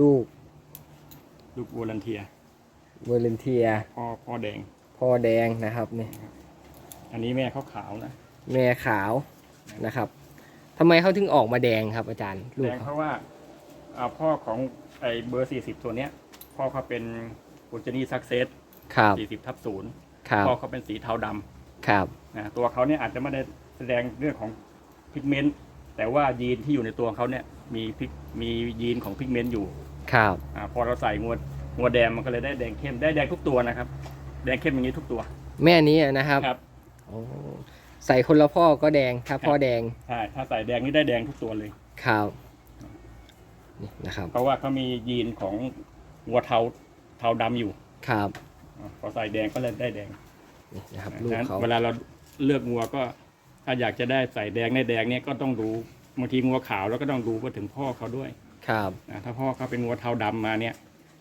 ลูกลูกวอลันเทียเวอร์เรนเทียพ่อพ่อแดงพ่อแดงนะครับนี่อันนี้แม่เขาขาวนะแม่ขาวนะครับทำไมเขาถึงออกมาแดงครับอาจารย์ลูแดกงเพเขาราะว่าอ่าพ่อของไอเบอร์สี่สิบตัวเนี้ยพ่อเขาเป็นปุจนีซักเซสครับสี่สิบทับศูนย์ครับพ่อเขาเป็นสีเทาดำครับนะตัวเขาเนี่ยอาจจะไม่ได้แสดงเรื่องของพิกเมนต์ แต่ว่ายีนที่อยู่ในตัวเขาเนี่ยมีพิกมียีนของพิกเมนต์อยู่ครับ อาพอเราใส่งวดงวดแดงมันก็เลยได้แดงเข้มได้แดงทุกตัวนะครับ แดงเข้มอย่างนี้ทุกตัวแม่นี้นะครับครับโอ้ใส่คนละพ่อก็แดงถ้าพ่อแดงใช่ถ้าใส่แดงนี่ได้แดงทุกตัวเลย ครับนี่นะครับ เพราะว่าเขามียีนของวัวเทาเทาดำอยู่ครับอ่าพอใส่แดงก็เลยได้แดงนี่นะครับลูกฉะนั้นเขาเวลาเราเลือกงัวก็ ถ้าอยากจะได้ใส่แดงในแดงเนี่ยก็ต้องดูบางทีงัวขาวแล้วก็ต้องดูว่าถึงพ่อเขาด้วยครับนะถ้าพ่อเขาเป็นงัวเทาดำมาเนี่ย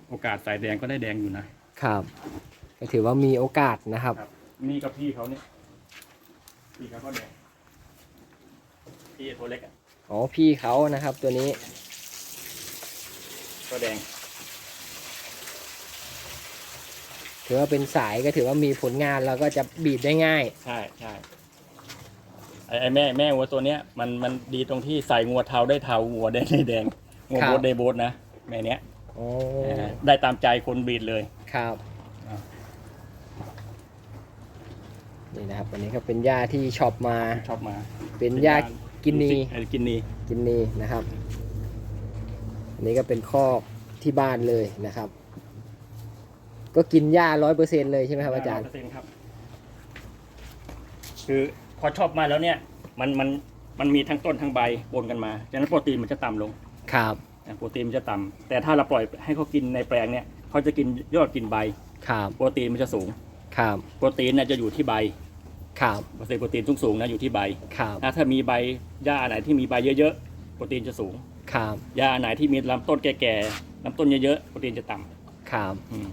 โอกาสใส่แดงก็ได้แดงอยู่นะครับก็ถือว่ามีโอกาสนะครับครับนี่ก็พี่เขาเนี่ยพี่เขาก็แดงพี่ตัวเล็กอะอ๋อพี่เขานะครับ ตัวนี้ก็แดงถือว่าเป็นสายก็ถือว่ามีผลงานแล้วก็จะบีดได้ง่าย ใช่ใช่ ไอ้ไอ้แม่แม่วัวตัวเนี้ยมันมันดีตรงที่ใส่งัวเทาได้เทางัวแดงได้แดงงัวครับโบดได้โบดนะแม่เนี้ยโอ้ได้ตามใจคนบีดเลย ครับอ่านี่นะครับอันนี้ก็เป็นหญ้าที่ช็อปมา ชอบมาเป็นหญ้ากินนีไอ้กินนีกินนีนะครับ อันนี้ก็เป็นคอกที่บ้านเลยนะครับ ก็กินหญ้าร้อยเปอร์เซ็นเลยใช่ไหมครับอาจารย์100%ครับ คือ พอชอบมาแล้วเนี่ย มันมันมันมีทั้งต้นทั้งใบปนกันมาฉะนั้นโปรตีนมันจะต่ำลงครับนะโปรตีนมันจะต่ำแต่ถ้าเราปล่อยให้เขากินในแปลงเนี่ยเขาจะกินยอดกินใบ ครับโปรตีนมันจะสูง ครับโปรตีนเนี่ยจะอยู่ที่ใบครับเปอร์เซ็นต์โปรตีนสูงๆนะอยู่ที่ใบครับถ้าถ้ามีใบหญ้าอันไหนที่มีใบเยอะๆโปรตีนจะสูงครับหญ้าอันไหนที่มีลำต้นแก่ๆลำต้นเยอะๆโปรตีนจะต่ำครับ อืม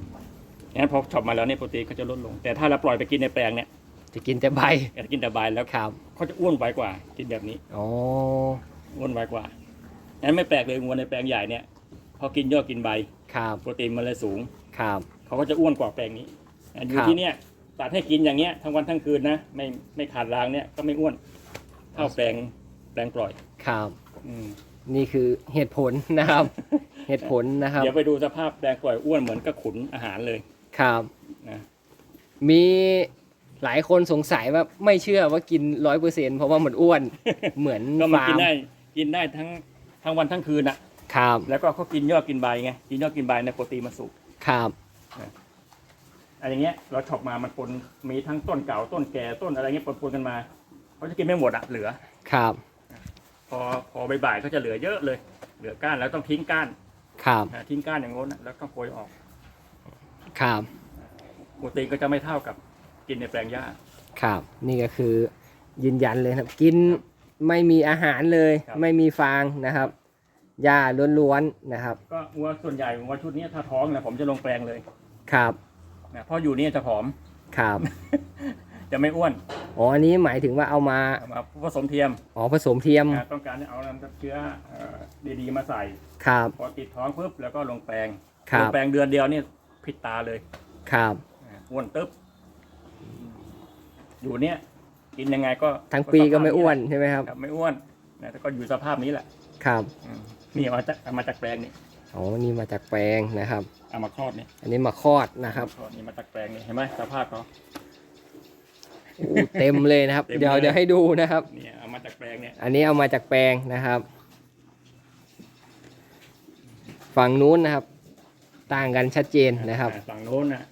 งั้นพอช็อปมาแล้วเนี่ยโปรตีนเขาจะลดลง แต่ถ้าเราปล่อยไปกินในแปลงเนี่ย จะกินแต่ใบอยากกินแต่ใบแล้วครับเขาจะอ้วนไวกว่า กินแบบนี้อ๋ออ้วนไวกว่างั้นไม่แปลกเลยงัวในแปลงใหญ่เนี่ยพอกินยอดกินใบครับโปรตีนมันเลยสูงครับเขาก็จะอ้วนกว่าแปลงนี้อยู่ครับที่เนี่ยตัดให้กินอย่างเงี้ยทั้งวันทั้งคืนนะไม่ไม่ขาดรางเนี่ยก็ไม่อ้วนเท่าแปลงแปลงปล่อยครับอืมนี่คือเหตุผลนะครับ เหตุผลนะครับเดี๋ยวไปดูสภาพแปลงปล่อยอ้วนเหมือนกับขุนอาหารเลยครับนะมี หลายคนสงสัยว่าไม่เชื่อว่ากินร้อยเปอร์เซ็นเพราะว่ามันอ้วน เหมือนก็มันฟากิร์นมได้กินได้ทั้งทั้งวันทั้งคืนอะ ครับแล้วก็เขากินยอดกินใบไงกินยอดกินใบในยโปรตีนมันสูงครับอะไรอย่างเงี้ยเราช็อปมามันปนมีทั้งต้นเก่าต้นแก่ต้นอะไรเงี้ยปนๆกันมาเขาจะกินไม่หมดอะเหลือ ครับพอพอบ่ายๆก็จะเหลือเยอะเลย เหลือก้านแล้วต้องทิ้งก้านครับนะทิ้งก้านอย่างง้นนะแล้วก็โกยออกครับโปรตีนก็จะไม่เท่ากับ กินในแปลงหญ้า ครับ นี่ก็คือยืนยันเลยครับ กินไม่มีอาหารเลย ครับ ไม่มีฟางนะครับหญ้าล้วนๆนะครับ ก็วัวส่วนใหญ่วัวชุดนี้ถ้าท้องนะผมจะลงแปลงเลยครับนะเพราะอยู่นี่จะผอม ครับจะไม่อ้วนอ๋ออันนี้หมายถึงว่าเอามาเอามาผสมเทียมอ๋อผสมเทียมนะต้องการจะเอาน้ำเชื้อเอ่อดีๆมาใส่ ครับพอติดท้องปุ๊บแล้วก็ลงแปลงครัลบงแปลงเดือนเดียวนี่ผิดตาเลยครับอ่าอ้วนตึ๊บ อยู่เนี่ยกินยังไงก็ทั้งปีก็ไม่อ้วนสภาพใช่ไหมครับครับไม่อ้วนนะแต่ก็อยู่สภาพนี้แหละครับอืมนี่เอามาจากเอามาจากแปลงนี่อ๋อนี่มาจากแปลงนะครับเอามาคลอดนี่อันนี้มาคลอดนะครับคลอดนี่มาจากแปลงนี่เห็นไหมสภาพเขาอู้เต็มเลยนะครับเต็มเดี๋ยวเลยเดี๋ยวให้ดูนะครับเนี่ยเอามาจากแปลงเนี่ยอันนี้เอามาจากแปลงนะครับ ฝั่งนู้นนะครับ ต่างกันชัดเจนนะครับอ่าฝั่งโน้นน่ะ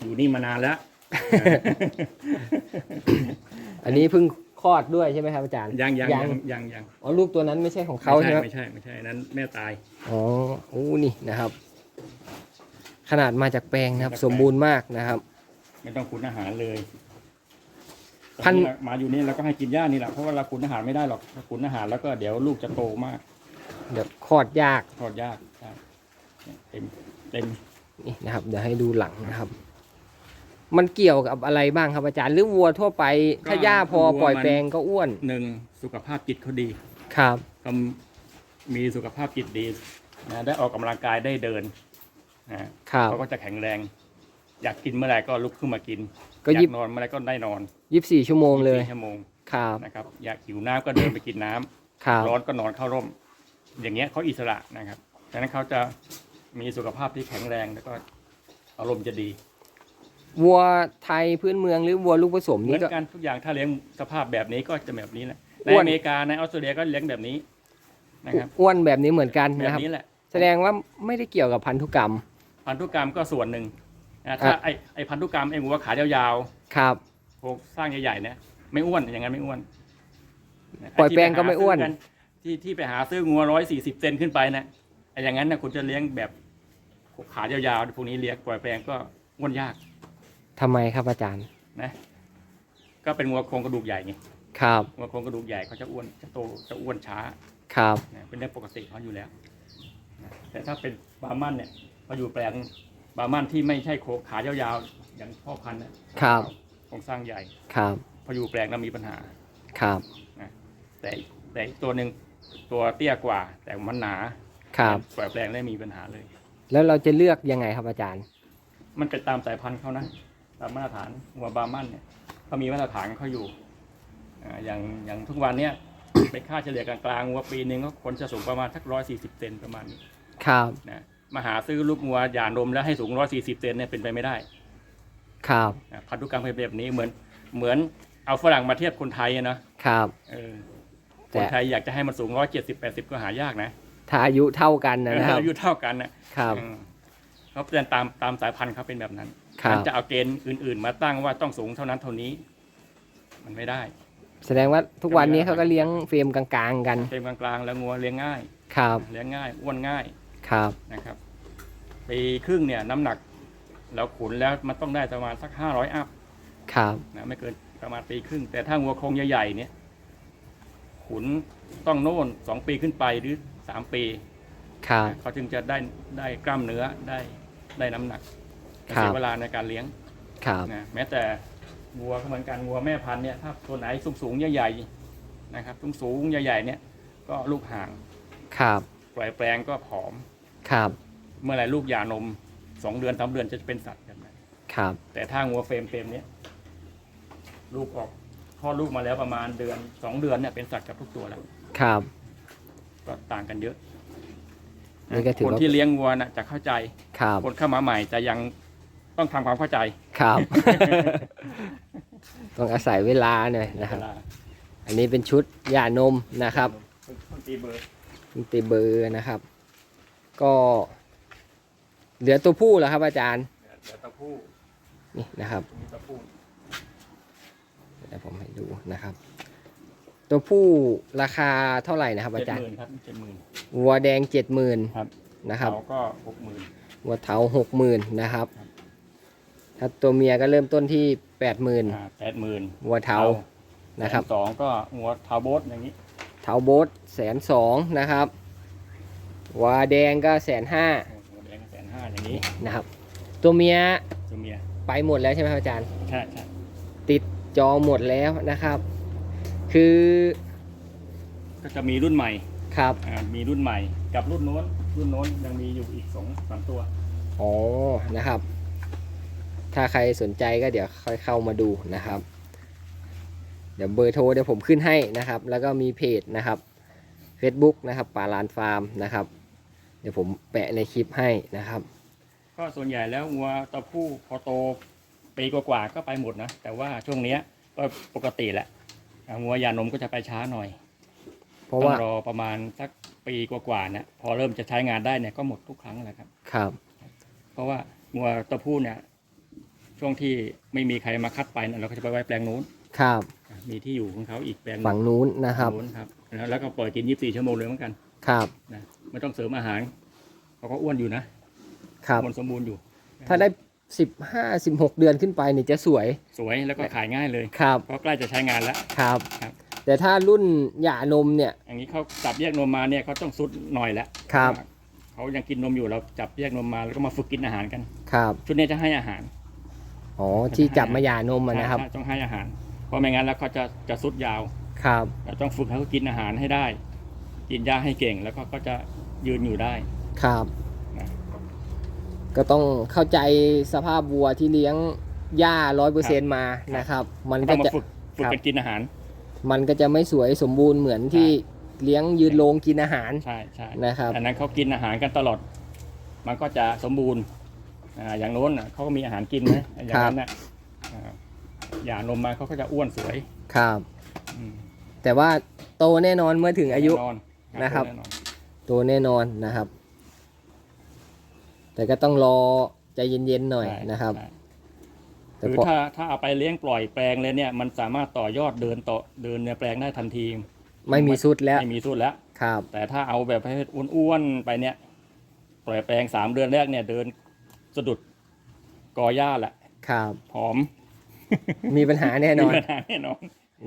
อยู่นี่มานานแล้ว อันนี้เพิ่งคลอดด้วยใช่ไหมครับอาจารย์ยังยังยัยังงยังยังอ๋อลูกตัวนั้นไม่ใช่ของเขาใช่ไหมไม่ใช่ไม่ใช่นั้นแม่ตายอ๋อโอ้นี่นะครับ ขนาดมาจากแปลงนะครับมาจากแปลงสมบูรณ์มากนะครับ ไม่ต้องขุนอาหารเลยพันตอมาอยู่นี่เราก็ให้กินหญ้านี่แหละเพราะว่าเราขุนอาหารไม่ได้หรอกถ้าขุนอาหารแล้วก็เดี๋ยวลูกจะโตมากเดี๋ยวคลอดยากทอดยากใช่เนี่ยเต็มเต็มนี่นะครับ เดี๋ยวให้ดูหลังนะครับ มันเกี่ยวกับอะไรบ้างครับอาจารย์หรือวัวทั่วไป ถ้าหญ้าพอปล่อยแปลงก็อ้วนหนึ่งสุขภาพจิตเขาดีครับก็มีสุขภาพจิตดีนะได้ออกกำลังกายได้เดินนะครับเขาก็จะแข็งแรง อยากกินเมื่อไหร่ก็ลุกขึ้นมากินก็อยายิบกนอนเมื่อไหร่ก็ได้นอนยี่สี่ชั่วโมงเลย24ชั่วโมงครับนะครับ อยากหิวน้ำก็เดินไปกินน้ำครับร้อนก็นอนเข้าร่ม อย่างเงี้ยเขาอิสระนะครับดังนั้นเขาจะมีสุขภาพที่แข็งแรงแล้วก็อารมณ์จะดี วัวไทยพื้นเมืองหรือวัวลูกผสมเหมืนี่อนก็ กันทุกอย่างถ้าเลี้ยงสภาพแบบนี้ก็จะแบบนี้แหละในอ้วน อเมริกาในออสเตรเลียก็เลี้ยงแบบนี้นะครับอ้วนแบบนี้เหมือนกันแบนะบครับ นี้แหละ แสดงว่าไม่ได้เกี่ยวกับพันธุกรรม พันธุกรรมก็ส่วนหนึ่งนะถ้าอะ ไอไอพันธุกรรมไอหัวขายาวครับ ๆโครงสร้างใหญ่ๆเนี่ยไม่อ้วนอย่างนั้นไม่อ้วนนะปล่อยแปลงก็ไม่อ้วน ที่ที่ไปหาซื้องัวร้อยสี่สิบเซนขึ้นไปนะไออย่างนั้นนะคุณจะเลี้ยงแบบขายาวๆพวกนี้เลี้ยงปล่อยแปลงก็อ้วนยาก ทำไมครับอาจารย์ นะก็เป็นงัวโครงกระดูกใหญ่ไงครับงัวโครงกระดูกใหญ่เขาจะอ้วนจะโตจะอ้วนช้าครับนะเป็นเรื่องปกติของเขาอยู่แล้วนะแต่ถ้าเป็นบาร์มันเนี่ยมาอยู่แปลงบาร์มันที่ไม่ใช่โครงขายาวๆอย่างพ่อพันธุ์นะครับโครงสร้างใหญ่ครับพออยู่แปลงแล้วมีปัญหา ครับ แต่แต่อีกตัวหนึ่งตัวเตี้ยกว่า แต่มันหนาครับ ปล่อยแปลงได้มีปัญหาเลย แล้วเราจะเลือกยังไงครับอาจารย์ มันเป็นตามสายพันธุ์เขานะ ตามมาตรฐานหัวบาร์มันเนี่ยเขามีมาตรฐานของเขาอยู่อ่าอย่างอย่างทุกวันเนี้ยเป็นค่าเฉลี่ยกลางๆวัวปีหนึ่งก็คนจะสูงประมาณสักร้อยสี่สิบเซนประมาณนี้ครับนะมาหาซื้อลูกงัวหย่านมแล้วให้สูงร้อยสี่สิบเซนเนี่ยเป็นไปไม่ได้ ครับนะพันธุกรรมเป็นแบบนี้เหมือนเหมือนเอาฝรั่งมาเทียบคนไทยอะนะครับเออแต่คนไทยอยากจะให้มันสูงร้อยเจ็ดสิบแปดสิบก็หายากนะถ้าอายุเท่ากันนะนะครับอายุเท่ากันนะครับอืมเขาเป็นตามตามสายพันธุ์เขาเป็นแบบนั้น ครับมันจะเอาเกณฑ์อื่น ๆ มาตั้งว่าต้องสูงเท่านั้นเท่านี้ มันไม่ได้แสดงว่าทุกวันนี้เขาก็เลี้ยงเฟรมกลางๆกันเต็มกลางๆ แล้วงัวเลี้ยงง่าย ครับเลี้ยงง่ายอ้วนง่ายครับนะครับปีครึ่งเนี่ยน้ำหนักเราขุนแล้วมันต้องได้ประมาณสักห้าร้อยอัพครับนะไม่เกินประมาณปีครึ่ง แต่ถ้างัวโครงใหญ่ๆเนี่ย ขุนต้องโน่นสองปีขึ้นไปหรือสามปีครับเขาจึงจะได้ได้กล้ามเนื้อได้ได้น้ำหนักครับ เสียเวลาในการเลี้ยงครับนะแม้แต่วัวก็เหมือนกันวัวแม่พันธุ์เนี่ยถ้าตัวไหนสูงสูงๆใหญ่ๆนะครับสูงสูงๆใหญ่ๆเนี่ยก็ลูกห่างครับปล่อยแปลงก็ผอมครับ เมื่อไหรลูกหย่านมสองเดือนสามเดือนจะเป็นสัตว์แบบนั้นครับ แต่ถ้างัวเฟรมเฟรมเนี้ยลูกออกคลอดลูกมาแล้วประมาณเดือนสองเดือนเนี่ยเป็นสัตว์กับทุกตัวแล้วครับ ก็ต่างกันเยอะนี่ก็ถือคนว่าที่เลี้ยงวัวน่ะจะเข้าใจครับคนเข้ามาใหม่จะยัง ต้องทำความเข้าใจครับ ต้องอาศัยเวลาหน่อยนะครับเวลาอันนี้เป็นชุดยานมนะครับคนตีเบอร์คุณตีเบอร์นะครับ ก็ เหลือตัวผู้แล้วครับ อาจารย์เดี๋ยวตะพู้นี่นะครับมีตะพู้เดี๋ยวผมให้ดูนะครับ ตัวผู้ราคาเท่าไหร่นะครับ อาเจ็ดจารหย์มื่นครับเจ็ดหมื่นวัวแดงเจ็ดหมื่นครับนะครับเขาก็หกหมื่นวัวเทาหกหมื่นนะครับครับ ถ้าตัวเมียก็เริ่มต้นที่แปดหมื่นอ่าแปดหมื่นวัวเทานะครับสองก็งัวเทาโบสอย่างนี้ เทาโบสแสนสองนะครับวัวแดงก็แสนห้างัวแดงแสนห้าอย่างนี้นะครับ ตัวเมียตัวเมียไปหมดแล้วใช่ไหมครับอาจารย์ใช่ใช่ติดจอหมดแล้วนะครับ คือ ก็จะมีรุ่นใหม่ครับอ่ามีรุ่นใหม่กับรุ่นโน้นรุ่นโน้นยังมีอยู่อีกสองสามตัวอ๋อนะครับ ถ้าใครสนใจก็เดี๋ยวค่อยเข้ามาดูนะครับ เดี๋ยวเบอร์โทรเดี๋ยวผมขึ้นให้นะครับ แล้วก็มีเพจนะครับ Facebook นะครับป่าลานฟาร์มนะครับ เดี๋ยวผมแปะในคลิปให้นะครับ ก็ส่วนใหญ่แล้วงัวตะผู้พอโตปีกว่าๆก็ไปหมดนะ แต่ว่าช่วงเนี้ยก็ปกติแหละอ่างัวหยานมก็จะไปช้าหน่อย เพราะต้อว่างรอประมาณสักปีกว่าๆนะพอเริ่มจะใช้งานได้เนี่ยก็หมดทุกครั้งแหละครับ ครับ เพราะว่างัวตะผู้เนี่ย ช่วงที่ไม่มีใครมาคัดไปเนี่ยเราก็จะไปไว้แปลงนู้นครับอะมีที่อยู่ของเขาอีกแปลงฝั่งนู้นนะครับนู้นครับแล้วแล้วก็ปล่อยกิน 24 ชั่วโมงเลยเหมือนกันครับนะไม่ต้องเสริมอาหารเขาก็อ้วนอยู่นะครับ อ้วนสมบูรณ์อยู่ถ้าได้สิบห้าสิบหกเดือนขึ้นไปนี่จะสวยสวยแล้วก็ขายง่ายเลยครับเพราะใกล้จะใช้งานแล้ว ครับ ครับ แต่ถ้ารุ่นหย่านมเนี่ยอย่างนี้เขาจับแยกนมมาเนี่ยเขาต้องซุดหน่อยแล้วครับเขายังกินนมอยู่เราจับแยกนมมาแล้วก็มาฝึกกินอาหารกัน ครับชุดนี้จะให้อาหาร อ๋อที่จับมาหย่านมอะนะครับใช่ต้องให้อาหาร เพราะไม่งั้นแล้วเขาจะจะซุดยาวครับเราต้องฝึกให้เขากินอาหารให้ได้ กินยาให้เก่งแล้วก็ก็จะยืนอยู่ได้ครับ นะก็ต้องเข้าใจสภาพวัวที่เลี้ยงหญ้าร้อยเปอร์เซ็นมานะครับ มันต้ก็องมาจะ ฝึกฝึกครับ กันกินอาหาร มันก็จะไม่สวยสมบูรณ์เหมือนที่เลี้ยงยืนโรงกินอาหารใช่ใช่นะครับ อันนั้นเขากินอาหารกันตลอด มันก็จะสมบูรณ์ อ่าอย่างโน้นน่ะเขาก็มีอาหารกินนะอย่างนั้นน่ะอ่าหย่านมมาเขาก็จะอ้วนสวยครับอืมแต่ว่าโตแน่นอนเมื่อถึงอายุแน่นอนนะครับแน่นอนโตแน่นอนนะครับ แต่ก็ต้องรอใจเย็นๆหน่อยใช่นะครับใช่แต่คือพอถ้าถ้าเอาไปเลี้ยงปล่อยแปลงเลยเนี่ยมันสามารถต่อยอดเดินต่อเดินในแปลงได้ทันที ไม่มีสุดแล้วไม่มีสุดแล้วครับ แต่ถ้าเอาแบบให้อ้วนๆไปเนี่ย ปล่อยแปลงสามเดือนแรกเนี่ยเดินสะดุดกอหญ้าแหละครับผอมมีปัญหาแน่นอนมีปัญหาแน่นอน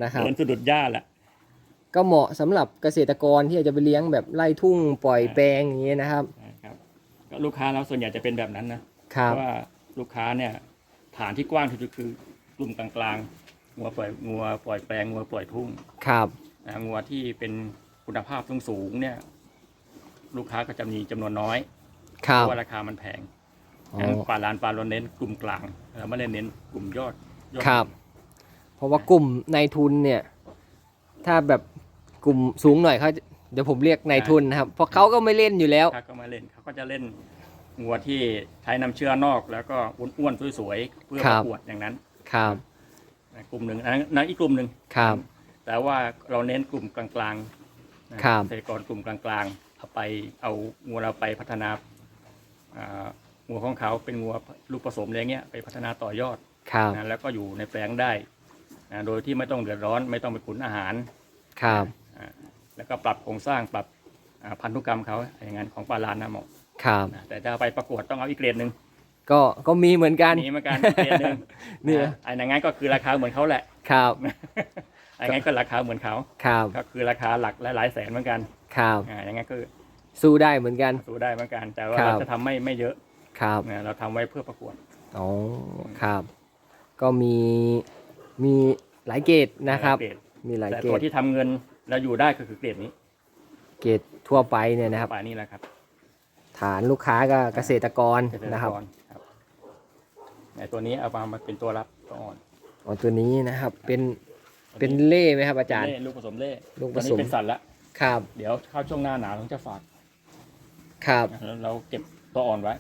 นะครับเดินสะดุดหญ้าแหละ ก็เหมาะสำหรับเกษตรกรที่อยากจะไปเลี้ยงแบบไร่ทุ่งปล่อยแปลงอย่างเงี้ยนะครับ นะครับก็ลูกค้าเราส่วนใหญ่จะเป็นแบบนั้นนะครับเพราะว่าลูกค้าเนี่ยฐานที่กว้างที่สุดคือกลุ่มกลางๆงัวปล่อยงัวปล่อยแปลงงัวปล่อยทุ่งครับ นะงัวที่เป็นคุณภาพสูงสูงๆเนี่ย ลูกค้าก็จะมีจำนวนน้อยครัเพบราะว่าราคามันแพงอ๋อ งั้นปลาลานปลาเราเน้นกลุ่มกลางเราไม่ได้เน้นกลุ่มยอดยอดครับ เพราะว่ากลุ่มนายทุนเนี่ย ถ้าแบบกลุ่มสูงหน่อยเขาจะเดี๋ยวผมเรียกนายทุนนะครับ เพราะเขาก็ไม่เล่นอยู่แล้วถ้าก็มาเล่นเขาก็จะเล่นงัวที่ใช้น้ำเชื่อนอก แล้วก็อ้วนๆสวยๆเพื่อคปรับระกวดอย่างนั้นครับ นะกลุ่มหนึ่งอันนั้นนั่นอีกกลุ่มหนึ่งครับ แต่ว่าเราเน้นกลุ่มกลางๆนะครับ เกษตรกรกลุ่มกลางๆเอาไปเอางัวเราไปพัฒนาอ่า งัวของเขาเป็นงัวลูกผสมอะไรเงี้ยไปพัฒนาต่อยอดครับนะแล้วก็อยู่ในแปลงได้นะโดยที่ไม่ต้องเดือดร้อน ไม่ต้องไปขุนอาหารครับอ่าแล้วก็ปรับโครงสร้างปรับอ่าพันธุกรรมเขาอย่างนั้นของปลาลานนะหมอครับนะแต่ถ้าไปประกวดต้องเอาอีกเกรดหนึ่งก็ก็มีเหมือนกัน นี่เหมือนกันเกรดหนึ่งนี่ะไอ้อย่างนั้นก็คือราคาเหมือนเขาแหละ ครับไอ้งั้นก็ราคาเหมือนเขา ครับก็คือราคาหลักและหลายแสนเหมือนกันครับอ่าอย่างนั้นก็สู้ได้เหมือนกัน สู้ได้เหมือนกัน แต่ว่าครับ เราจะทำไม่ไม่เยอะ ครับนะเราทำไว้เพื่อประกวด อ๋อครับ ก็มีมีหลายเกรดนะครับเกรด มีหลายแต่เกรตัวดที่ทำเงินเราอยู่ได้ก็คือเกรดนี้เกรดทั่วไปเนี่ยนะครับ ป่านี่แหละครับฐานลูกค้าก็เกษตรกรเกษตรนะครับกรครับในตัวนี้เอามาเป็นตัวรับตัวอ่อนอ๋อตัวนี้นะครับเป็นเป็นเล่ไหมครับอาจารย์ เล่ลูกผสมเล่ลูกผตอนสนี้มเป็นสัตว์ละครับเดี๋ยวเข้าช่วงหน้าหนาวเราจะฝากครับนะแล้วเราเก็บตัวอ่อนไว้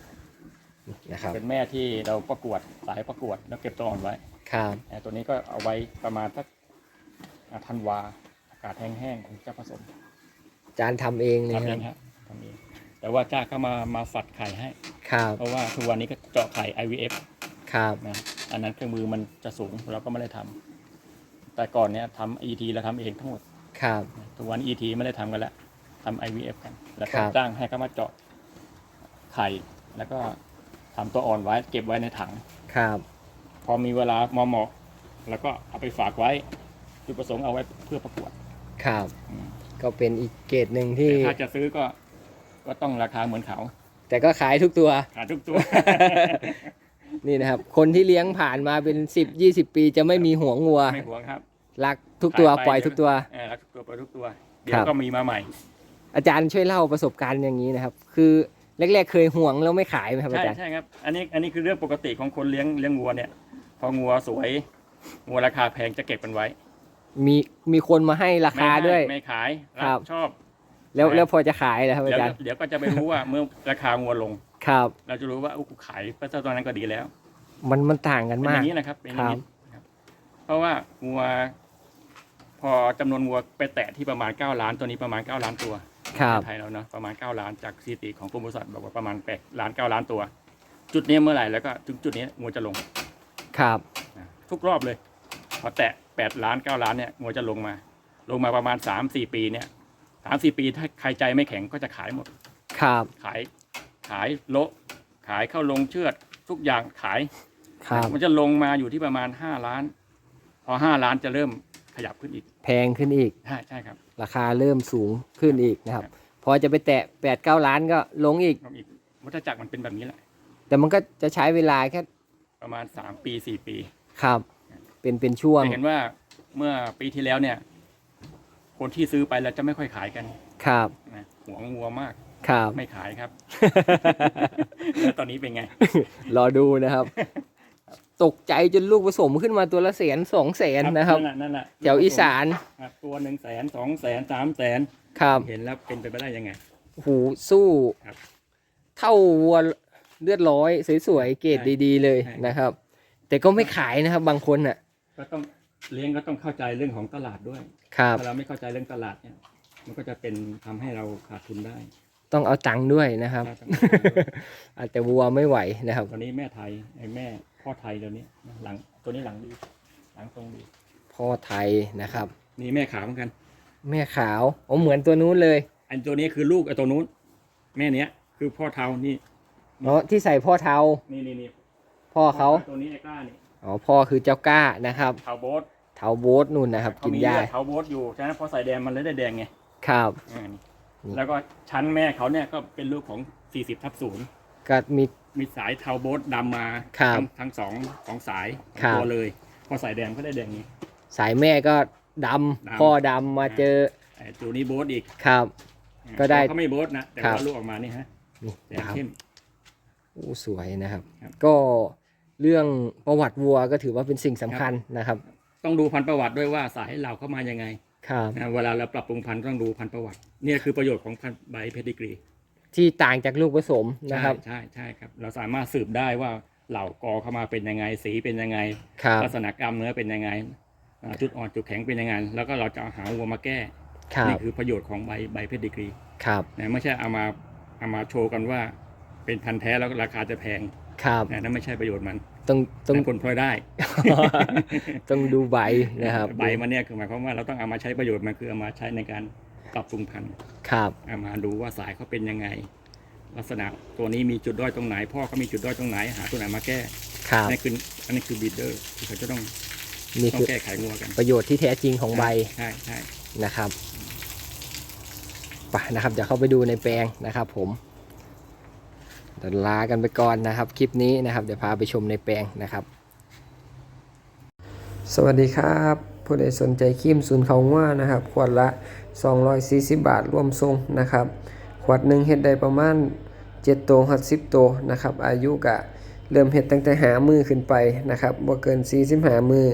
นะครับเป็นแม่ที่เราประกวดสายประกวดแล้วเก็บตัวอ่อนไว้ครับแต่ตัวนี้ก็เอาไว้ประมาณสักอ่าธันวาอากาศแห้งๆผมจะผสมอาจารย์ทำเองเลยทำคเอรับงครับทำเองแต่ว่าจ้าก็มามาฝัดไข่ให้ครับเพราะว่าทุกวันนี้ก็เจาะไข่ IVF ครับนะอันนั้นเครื่องมือมันจะสูงเราก็ไม่ได้ทำแต่ก่อนเนี้ยทำ ET เราทำเองทั้งหมดครับทุกวัน ET ไม่ได้ทำกันแล้วทำ IVF กัน แล้วก็ครับจ้างให้เขามาเจาะไข่แล้วก็ ทำตัวอ่อนไว้เก็บไว้ในถัง ครับ พอมีเวลาเหมาะเหมาะแล้วก็เอาไปฝากไว้จุดประสงค์เอาไว้เพื่อประกวดครับ อืมก็เป็นอีกเกรดหนึ่งที่ แต่ถ้าจะซื้อก็ก็ต้องราคาเหมือนเขาแต่ก็ขายทุกตัวขายทุกตัว นี่นะครับ คนที่เลี้ยงผ่านมาเป็นสิบยี่สิบปีจะไม่มีห่วงวัว ไม่หวงครับ รักทุกตัวขายไป ปล่อยทุกตัว เออรักทุกตัวปล่อยทุกตัว เดี๋ยครัวบก็มีมาใหม่อาจารย์ช่วยเล่าประสบการณ์อย่างนี้นะครับ คือ แรกๆเคยห่วงแล้วไม่ขายไหมครับอาใช่จารย์ ใช่ครับอันนี้อันนี้คือเรื่องปกติของคนเลี้ยงเลี้ยงวัวเนี่ย พองัวสวยงัวราคาแพงจะเก็บมันไว้มีมีคนมาให้ราไม่คาให้ด้วย ไม่ขายครัรับ ชอบ แล้วใช่แล้วพอจะขายแล้วครับเดี๋ยอาวจารย์เดี๋ยวก็จะไปรู้ว่า เมื่อราคางัวลง ครับ เราจะรู้ว่าอุ๊ยกูขายไปเท่าตอนนั้นก็ดีแล้วมันมันต่างกันเป็นอมากย่างนี้นะครับเป็นอย่างนี้ครับครับเพราะว่างัวพอจำนวนงัวไปแตะที่ประมาณ9ล้านตัวนี้ประมาณ9ล้านตัว ครับในไทยเราเนาะประมาณ 9 ล้านจากสถิติของกรมปศุสัตว์บอกว่าประมาณ8ล้าน9ล้านตัว จุดนี้เมื่อไหร่แล้วก็ถึงจุดนี้งัวจะลงครับ นะทุกรอบเลย พอแตะ 8 ล้าน 9 ล้านเนี่ยงัวจะลงมา ลงมาประมาณ 3-4 ปีเนี่ยสามสี่ปีถ้าใครใจไม่แข็งก็จะขายหมด ครับ ขายขายโละขายเข้าลงเชือด ทุกอย่างขาย ครับ มันจะลงมาอยู่ที่ประมาณ 5 ล้าน พอ 5 ล้านจะเริ่มขยับขึ้นอีกแพงขึ้นอีก ใช่ใช่ครับ ราคาเริ่มสูงขึ้นอีกนะครับครับ พอจะไปแตะแปดเก้าล้านก็ลงอีกลงอีกวัฏจักรมันเป็นแบบนี้แหละ แต่มันก็จะใช้เวลาแค่ประมาณ3ปี4ปีครับ เป็นเป็นช่วงจะเห็นว่าเมื่อปีที่แล้วเนี่ย คนที่ซื้อไปแล้วจะไม่ค่อยขายกันครับนะหวงวัวมากครับไม่ขายครับ แล้วตอนนี้เป็นไง รอดูนะครับ ตกใจจนลูกผสมขึ้นมาตัวละแสนสองแสนนะครับนั่นแหละนั่นแหละแถวอีสานครับตัวหนึ่งแสนสองแสนสามแสนครับ เห็นแล้วเป็นไปไม่ได้ยังไงหูสู้ครับเท่าวัวเลือดร้อยสวยๆเกรดใช่ดี ๆ เลยใช่นะครับ แต่ก็ไม่ขายนะครับ บางคนอะ ก็ต้องเลี้ยงก็ต้องเข้าใจเรื่องของตลาดด้วยครับถ้าเราไม่เข้าใจเรื่องตลาดเนี่ย มันก็จะเป็นทำให้เราขาดทุนได้ ต้องเอาตังค์ด้วยนะครับถ้าต้องเข้าใจด้วยอาจจะวัวไม่ไหวนะครับตอนนี้แม่ไทยไอ้แม่ พ่อไทยตัวนี้นะหลังตัวนี้หลังดีหลังตรงดีพ่อไทยนะครับ นี่แม่ขาวเหมือนกัน แม่ขาวโอ้เหมือนตัวนู้นเลย อันตัวนี้คือลูกไอ้ตัวนู้น แม่เนี้ย คือพ่อเทานี่เนาะที่ใส่พ่อเทานี่นี่นี่พ่อเขาตัวนี้ไอ้กล้านี่อ๋อพ่อคือเจ้ากล้านะครับเทาโบ๊ทเทาโบ๊ทนู่นนะครับเขากินมีหญ้าเลือดเทาโบ๊ทอยู่ฉะนั้นพอใส่แดงมันเลยได้แดงไงครับอ่านี่นี่แล้วก็ชั้นแม่เขาเนี่ยก็เป็นลูกของ40ทับศูนย์ก็มี มีสายเทาโบ๊ทดำมาครับทั้งทั้งสองสองสายครับ ตัวเลย พอใส่แดงก็ได้แดงนี้ สายแม่ก็ดำดำพ่อดำมาเจอไอ้ตัวนี้โบ๊ทอีกครับ ก็ได้เขาไม่โบ๊ทนะแต่ครัว่าบ ลูกออกมานี่ฮะนี่แดงนะครับเข้มอู้สวยนะครับ ครับ ก็เรื่องประวัติวัวก็ถือว่าเป็นสิ่งสำคัญนะครับ ต้องดูพันธุ์ประวัติด้วยว่าสายเหล่าเข้ามายังไงครับ นะเวลาเราปรับปรุงพันธุ์ต้องดูพันธุ์ประวัติเนี่ยคือประโยชน์ของพันธุ์ใบเพดิกรี ที่ต่างจากลูกผสมนะครับใช่ใช่ครับ เราสามารถสืบได้ว่าเหล่ากอเข้ามาเป็นยังไง สีเป็นยังไงครับลักษณะกล้ามเนื้อเป็นยังไงอ่าจุดอ่อนจุดแข็งเป็นยังไงแล้วก็เราจะเอาหาวัวมาแก้ครับนี่คือประโยชน์ของใบใบเพดิกรีครับนะไม่ใช่เอามาเอามาโชว์กันว่า เป็นพันธุ์แท้แล้วราคาจะแพงครับนะนั่นไม่ใช่ประโยชน์มันต้องต้องแต่คนพลอยได้ ต้องดูใบนะครับใบมันเนี่ยคือหมายความว่าเราต้องเอามาใช้ประโยชน์มันคือเอามาใช้ในการ ปรับปรุงพันธุ์ครับเอามาดูว่าสายเขาเป็นยังไง ลักษณะตัวนี้มีจุดด้อยตรงไหน พ่อเขามีจุดด้อยตรงไหนหาตัวไหนมาแก้ครับนี่คืออันนี้คือบีดเดอร์ที่เขาจะต้องนี่ต้อคืงอแก้ไขงัวกันประโยชน์ที่แท้จริงของใบใช่ใช่นะครับไปนะครับเดี๋ยวเข้าไปดูในแปลงนะครับ ผมเดี๋ยวลากันไปก่อนนะครับ คลิปนี้นะครับ เดี๋ยวพาไปชมในแปลงนะครับ สวัสดีครับ ผู้ใดสนใจครีมศูนย์เขาว่านะครับ ขวดละ 240 บาทรวมทรงนะครับ ขวดหนึ่งเฮ็ดได้ประมาณ7ตัวหัด10ตัวนะครับ อายุกะเริ่มเฮ็ดตั้งแต่หามือขึ้นไปนะครับบ่เกิน 40หามือ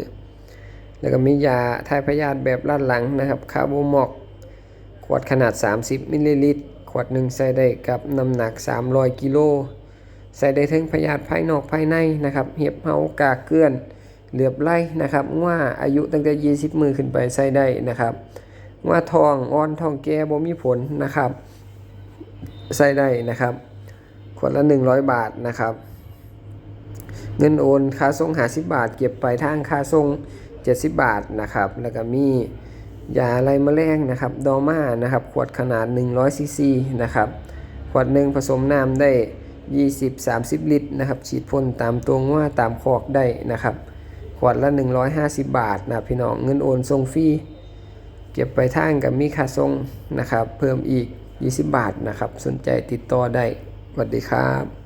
แล้วก็มียาทายพยาธิแบบลาดหลังนะครับคาร์โบมอกขวดขนาด 30มิลลิลิตร ขวดหนึ่งใส่ได้กับน้ำหนัก 300 กิโลใส่ได้ทั้งพยาธิภายนอกภายในนะครับ เห็บเฮากากเกลื่อน เหลือบไล่นะครับว่าอายุตั้งแต่ 20 มือขึ้นไปใส่ได้นะครับว่าทองอ่อนทองแก่บ่มีผลนะครับใส่ได้นะครับขวดละ 100 บาทนะครับ เงินโอนค่าส่ง50บาท เก็บไปทางค่าส่ง70 บาทนะครับแล้วก็มียาไรมะแมลงนะครับดอม่านะครับขวดขนาด 100ซีซีนะครับขวดหนึ่งผสมน้ำได้ 20-30 ลิตรนะครับฉีดพ่นตามตัวว่าตามคอกได้นะครับ ขวดละ 150 บาทนะพี่น้องเงินโอนทรงฟรีเก็บไปทางกับมีค่าทรงนะครับ เพิ่มอีก 20 บาทนะครับ สนใจติดต่อได้สวัสดีครับ